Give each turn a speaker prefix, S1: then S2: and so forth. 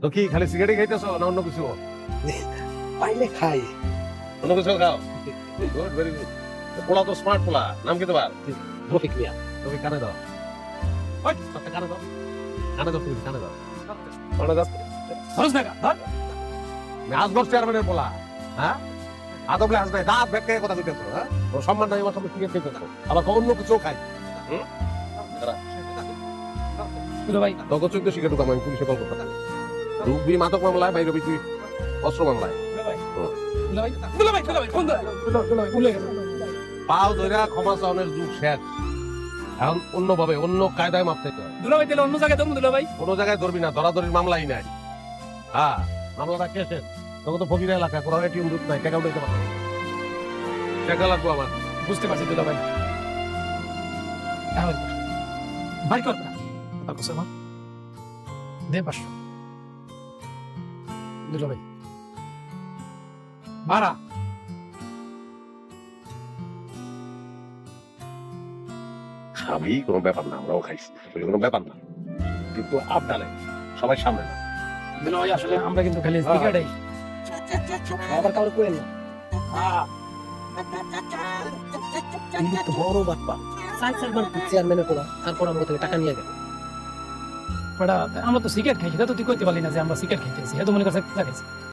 S1: তো কি খালি সিগারেটই খাইতেছো না অন্য কিছু?
S2: পাইলে খাই।
S1: অন্য কিছু খাও? গুড ভেরি গুড পোলা তো স্মার্ট পোলা। নাম কি তোমার?
S2: রফিক মিয়া।
S1: তুমি কানে দাও। কানে দাও। কানে দাও তুমি কানে দাও। কানে দাও।
S2: না ধর।
S1: আজগর চেয়ারম্যানের পোলা হ্যাঁ? আদবলে আজ নাই দাঁত ব্যাগ কথা কইতেছো হ্যাঁ? ওর সম্মান নাই আমার সামনে সিগারেট খাইতেছো আবার অন্য কিছু খাই। হুম?
S2: ভাই।
S1: তখন চোদ্দ সিগারেট ঢুকাম আমি পুলিশে কল করতাম রুবি মাদক মামলায় বাইরে তুই অস্ত্র মামলায়। পাও ধরে ক্ষমা চাওয়ানোর যুগ শেষ। এখন অন্যভাবে অন্য কায়দায় মাপতে হবে
S2: দুলো ভাই তাহলে অন্য জায়গায় ধরুন দুলো ভাই
S1: কোনো জায়গায় ধরবি না ধরাধরির মামলাই নাই। হ্যাঁ মামলাটা কে শেষ? তখন তো ফকির এলাকা কোনো এটিএম বুথ নাই টাকা উঠাইতে পারবে টাকা লাগবো আমার।
S2: বুঝতে পারছি দুলো ভাই কর। দে পাঁচশো। দুলো ভাই ভাড়া
S1: আমি কোনো ব্যাপার না আমরাও খাইছি কোনো ব্যাপার না। কিন্তু আপনারে সবাই সামনে না
S2: দুলো ভাই আসলে আমরা কিন্তু খালি সিগারেটাই আবার কারও কোয়েল না। কিন্তু তো বড় বাপ্পা সাইড সাইড বার চেয়ারম্যানের পোলা তারপর আমরা থেকে টাকা নিয়ে গেল। আমরা তো সিগারেট খাইছি তা তো তুই কইতে পারলি না যে আমরা সিগারেট খাইতেছি এত মনে করছে খাইছি